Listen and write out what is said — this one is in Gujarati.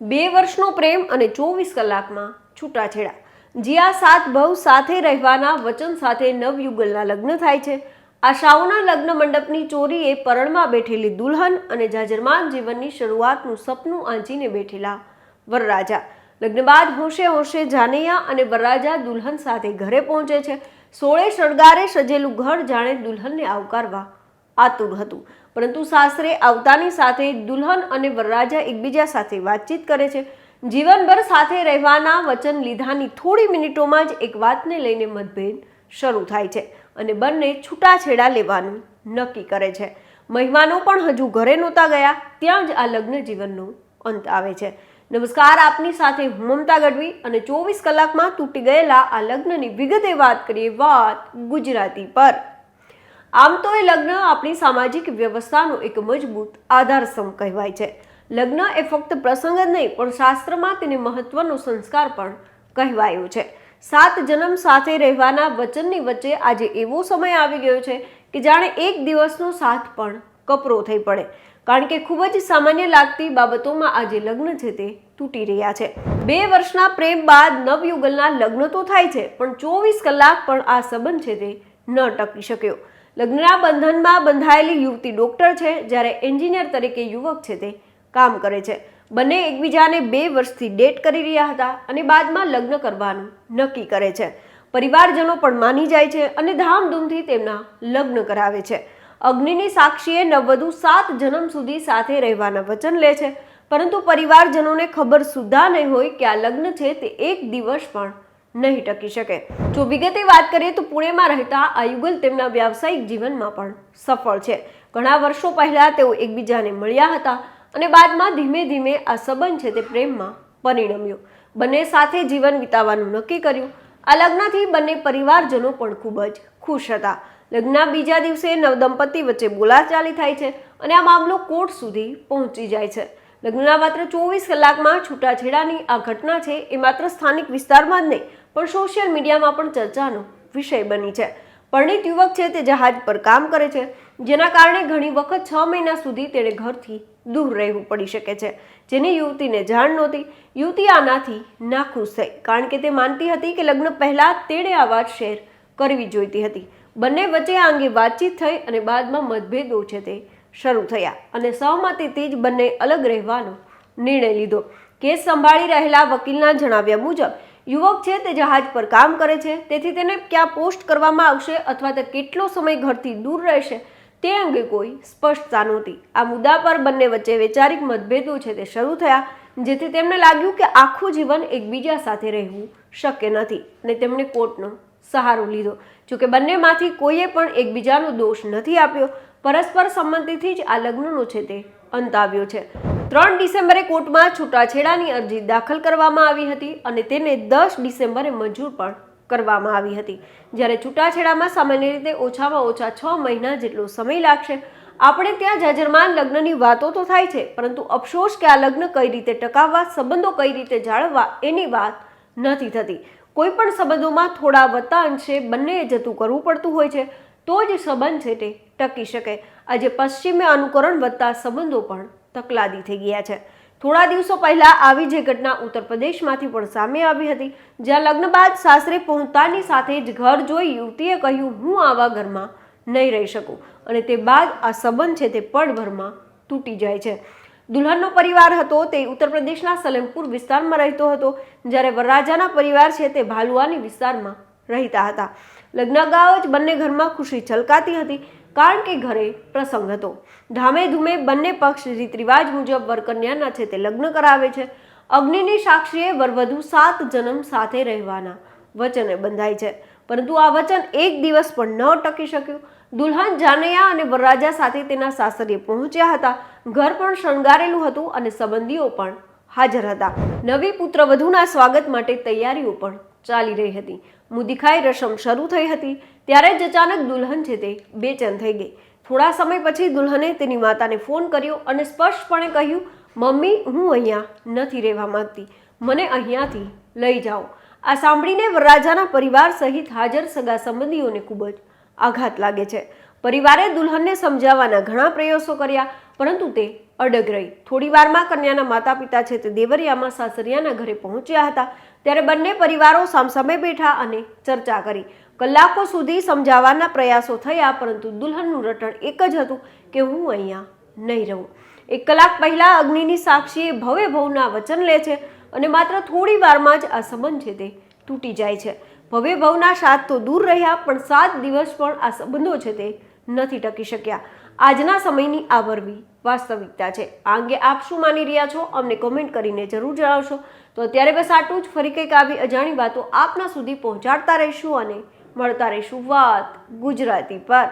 બે વર્ષનો પ્રેમ અને ચોવીસ કલાકમાં છૂટાછેડા. જીયા સાત ભવ સાથે રહેવાના, વચન સાથે નવયુગલના લગ્ન થાય છે. આશાઓના લગ્ન મંડપની ચોરીએ પરણમાં બેઠેલી દુલ્હન અને જાજરમાન જીવનની શરૂઆતનું સપનું આંચીને બેઠેલા વરરાજા. લગ્ન બાદ હોશે હોશે જાનૈયા અને વરરાજા દુલ્હન સાથે ઘરે પહોંચે છે. સોળે શણગારે સજેલું ઘર જાણે દુલ્હનને આવકારવા આતુર હતું. પરંતુ સાસરે આવતાની સાથે દુલ્હન અને વરરાજા એકબીજા સાથે વાતચીત કરે છે. જીવનભર સાથે રહેવાના વચન લીધાની થોડી મિનિટોમાં જ એક વાતને લઈને મતભેદ શરૂ થાય છે અને બંને છૂટાછેડા લેવાનું નક્કી કરે છે. મહેમાનો પણ હજુ ઘરે નહોતા ગયા, ત્યાં જ આ લગ્ન જીવનનો અંત આવે છે. નમસ્કાર, આપની સાથે હું મમતા ગઢવી અને ચોવીસ કલાકમાં તૂટી ગયેલા આ લગ્નની વિગતે વાત કરીએ વાત ગુજરાતી પર. આમ તો એ લગ્ન આપણી સામાજિક વ્યવસ્થાનો એક મજબૂત આધારસ્તંભ કહેવાય છે. લગ્ન એ ફક્ત પ્રસંગ જ નહીં, પણ શાસ્ત્રમાં તેને મહત્વનો સંસ્કાર પણ કહેવાયો છે. સાત જન્મ સાથે રહેવાના વચનની વચ્ચે આજે એવો સમય આવી ગયો છે કે જાણે એક દિવસનો સાથ પણ કપરો થઈ પડે. કારણ કે ખૂબ જ સામાન્ય લાગતી બાબતોમાં આજે લગ્ન છે તે તૂટી રહ્યા છે. બે વર્ષના પ્રેમ બાદ નવયુગલના લગ્ન તો થાય છે, પણ ચોવીસ કલાક પણ આ સંબંધ છે તે ન ટકી શક્યો. લગ્નના બંધનમાં બંધાયેલી યુવતી ડોક્ટર છે, જ્યારે એન્જિનિયર તરીકે યુવક છે તે કામ કરે છે. બંને એકબીજાને બે વર્ષથી ડેટ કરી રહ્યા હતા અને બાદમાં લગ્ન કરવાનું નક્કી કરે છે. પરિવારજનો પણ માની જાય છે અને ધામધૂમથી તેમના લગ્ન કરાવે છે. અગ્નિની સાક્ષીએ નવવધુ સાત જન્મ સુધી સાથે રહેવાના વચન લે છે, પરંતુ પરિવારજનોને ખબર સુદ્ધા નહીં હોય કે આ લગ્ન છે તે એક દિવસ પણ નહીં ટકી શકે. જો વિગતે વાત કરીએ તો પુણેમાં રહેતા આ તેમના વ્યાવસાયિક જીવનમાં પણ સફળ છે. ઘણા વર્ષો પહેલા તેઓ એકબીજાને મળ્યા હતા અને બાદમાં ધીમે ધીમે આ સંબંધ છે તે પ્રેમમાં પરિણમ્યો. બંને સાથે જીવન વિતાવવાનું નક્કી કર્યું. આ લગ્નથી બંને પરિવારજનો પણ ખૂબ જ ખુશ હતા. લગ્નના બીજા દિવસે નવદંપતિ વચ્ચે બોલાચાલી થાય છે અને આ મામલો કોર્ટ સુધી પહોંચી જાય છે. લગ્નના માત્ર ચોવીસ કલાકમાં છૂટાછેડાની આ ઘટના છે એ માત્ર સ્થાનિક વિસ્તારમાં જ નહીં પણ સોશિયલ મીડિયામાં પણ ચર્ચાનો વિષય બની છે. પરણિત યુવક છે તે જહાજ પર કામ કરે છે, જેના કારણે ઘણી વખત છ મહિના સુધી તેણે ઘરથી દૂર રહેવું પડી શકે છે. જેની યુવતીને જાણ નહોતી. યુવતી આનાથી નાખુશ થઈ, કારણ કે તે માનતી હતી કે લગ્ન પહેલા તેણે આ વાત શેર કરવી જોઈતી હતી. બંને વચ્ચે આ અંગે વાતચીત થઈ અને બાદમાં મતભેદો છે તે શરૂ થયા અને સહમતિથી જ બંને અલગ રહેવાનો નિર્ણય લીધો. કેસ સંભાળી રહેલા વકીલના જણાવ્યા મુજબ યુવક છે તે જહાજ પર કામ કરે છે, તેથી તેને ક્યાં પોસ્ટ કરવામાં આવશે અથવા તે કેટલો સમય ઘરથી દૂર રહેશે તે અંગે કોઈ સ્પષ્ટતા નહોતી. આ મુદ્દા પર બંને વચ્ચે વૈચારિક મતભેદો છે તે શરૂ થયા, જેથી તેમને લાગ્યું કે આખું જીવન એકબીજા સાથે રહેવું શક્ય નથી, અને તેમણે કોર્ટનો સહારો લીધો. જોકે બંનેમાંથી કોઈએ પણ એકબીજાનો દોષ નથી આપ્યો, પરસ્પર સંમતિથી જ આ લગ્નનો છે તે અંત આવ્યો છે. ત્રણ ડિસેમ્બરે કોર્ટમાં છૂટાછેડાની અરજી દાખલ કરવામાં આવી હતી અને તેને દસ ડિસેમ્બરે મંજૂર પણ કરવામાં આવી હતી. જ્યારે છૂટાછેડામાં સામાન્ય રીતે ઓછામાં ઓછા છ મહિના જેટલો સમય લાગશે. આપણે ત્યાં જાજરમાન લગ્નની વાતો તો થાય છે, પરંતુ અફસોસ કે આ લગ્ન કઈ રીતે ટકાવવા, સંબંધો કઈ રીતે જાળવવા એની વાત નથી થતી. કોઈ પણ સંબંધોમાં થોડા વત્તા અંશે બંને જતું કરવું પડતું હોય છે, તો જ સંબંધ છે તે ટકી શકે. આજે પશ્ચિમે અનુકરણ વધતા સંબંધો પણ તકલાદી થઈ ગયા છે. થોડા દિવસો પહેલા આવી જે ઘટના ઉત્તર પ્રદેશમાંથી પણ સામે આવી હતી, જ્યાં લગ્ન બાદ સાસરે પહોંચતાની સાથે જ ઘર જોઈ યુવતીએ કહ્યું, હું આવા ઘરમાં નહીં રહી શકું. અને તે બાદ આ સંબંધ છે તે પળભરમાં તૂટી જાય છે. દુલ્હનનો પરિવાર હતો, તે ઉત્તર પ્રદેશના સલેમપુર વિસ્તારમાં રહેતો હતો, જ્યારે વરરાજાના પરિવાર છે તે ભાલુઆની વિસ્તારમાં રહેતા હતા. લગ્ન અગાઉ જ બંને ઘરમાં ખુશી છલકાતી હતી, કારણ કે ઘરે પ્રસંગ હતો. ધામે ધૂમે બંને પક્ષ રીત રિવાજ મુજબ વરકન્યાના છે તે લગ્ન કરાવે છે. અગ્નિની સાક્ષીએ વરવધુ સાત જન્મ સાથે રહેવાના વચને બંધાય છે. પરંતુ આ વચન એક દિવસ પણ ન ટકી શક્યું. દુલ્હન જાનૈયા અને વરરાજા સાથે તેના સાસરીએ પહોંચ્યા હતા. ઘર પણ શણગારેલું હતું અને સંબંધીઓ પણ હાજર હતા. નવી પુત્રવધુના સ્વાગત માટે તૈયારીઓ પણ ચાલી રહી હતી. મુદીખાઈ રસમ શરૂ થઈ હતી, ત્યારે જ અચાનક દુલ્હન છે તે બેચેન થઈ ગઈ. થોડા સમય પછી દુલ્હને તેની માતાને ફોન કર્યો અને સ્પષ્ટપણે કહ્યું, મમ્મી, હું અહીંયા નથી રહેવા માંગતી. મને અહીંયાથી લઈ જાઓ. આ સાંભળીને વરરાજાના પરિવાર સહિત હાજર સગા સંબંધીઓને ખૂબ જ આઘાત લાગે છે. પરિવારે દુલ્હનને સમજાવવાના ઘણા પ્રયાસો કર્યા, પરંતુ તે અડગ રહી. થોડી વારમાં કન્યાના માતા પિતા છે તે દેવરિયામાં સાસરિયાના ઘરે પહોંચ્યા હતા, ત્યારે બંને પરિવારો સામસામે બેઠા અને ચર્ચા કરી. કલાકો સુધી સમજાવવાના પ્રયાસો થયા, પરંતુ દુલ્હનનું રટણ એક જ હતું કે હું અહીંયા નહીં રહું. એક કલાક પહેલા અગ્નિની સાક્ષીએ ભવે ભવના વચન લે છે અને માત્ર થોડી વારમાં જ આ સંબંધ છે તે તૂટી જાય છે. ભવ્ય ભવના સાત તો દૂર રહ્યા, પણ સાત દિવસ પણ આ સંબંધો છે તે નથી ટકી શક્યા. આજના સમયની આ વાસ્તવિકતા છે. આ અંગે આપ શું માની રહ્યા છો? અમને કોમેન્ટ કરીને જરૂર જણાવશો. તો અત્યારે બસ આટલું જ. ફરી કંઈક આવી અજાણી વાતો આપના સુધી પહોંચાડતા રહીશું અને મળતા રહીશું વાત ગુજરાતી પર.